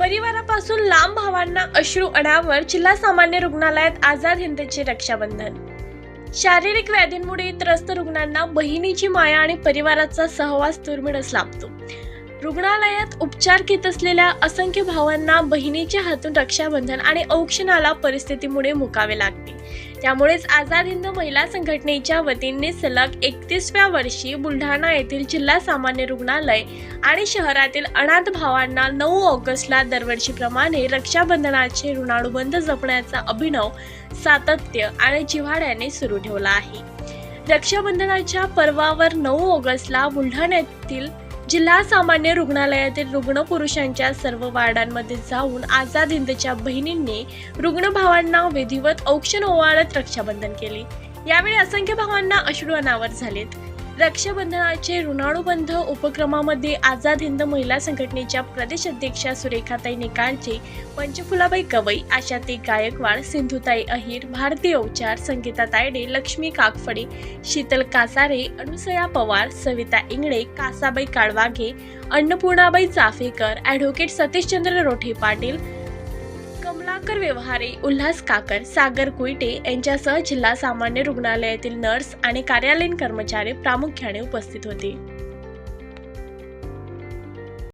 परिवारापासून लांब भावांना अश्रू अनावर जिल्हा सामान्य रुग्णालयात आझाद हिंदचे रक्षाबंधन. शारीरिक व्याधींमुळे त्रस्त रुग्णांना बहिणीची माया आणि परिवाराचा सहवास दुर्मिळच लाभतो. रुग्णालयात उपचार घेत असलेल्या असंख्य भावांना बहिणीच्या हातून रक्षाबंधन आणि औक्षणाला परिस्थितीमुळे मुकावे लागते त्यामुळेच आझाद हिंद महिला संघटनेच्या वतीने सलग एकतीसव्या वर्षी बुलढाणा येथील जिल्हा सामान्य रुग्णालय आणि शहरातील अनाथ भावांना नऊ ऑगस्टला दरवर्षीप्रमाणे रक्षाबंधनाचे ऋणानुबंध जपण्याचा अभिनव सातत्य आणि जिव्हाड्याने सुरू ठेवला आहे. रक्षाबंधनाच्या पर्वावर नऊ ऑगस्टला बुलढाण्यातील जिल्हा सामान्य रुग्णालयातील रुग्ण पुरुषांच्या सर्व वार्डांमध्ये जाऊन आझाद हिंदच्या बहिणींनी रुग्ण भावांना विधिवत औक्षण ओवाळत रक्षाबंधन केले. यावेळी असंख्य भावांना अश्रू अनावर झालेत. रक्षाबंधनाचे ऋणाणुबंध उपक्रमामध्ये आझाद हिंद महिला संघटनेच्या प्रदेश अध्यक्षा सुरेखाताई निकांचे पंचफुलाबाई कवई आशाताई गायकवाड सिंधुताई अहिर भारती अवचार संगीता तायडे लक्ष्मी काकफडे शीतल कासारे अनुसया पवार सविता इंगळे कासाबाई काळवाघे अन्नपूर्णाबाई चाफेकर ॲडव्होकेट सतीशचंद्र रोठे पाटील कमलाकर व्यवहारे उल्हास काकर सागर कुईटे यांच्यासह जिल्हा सामान्य रुग्णालयातील नर्स आणि कार्यालयीन कर्मचारी प्रामुख्याने उपस्थित होते.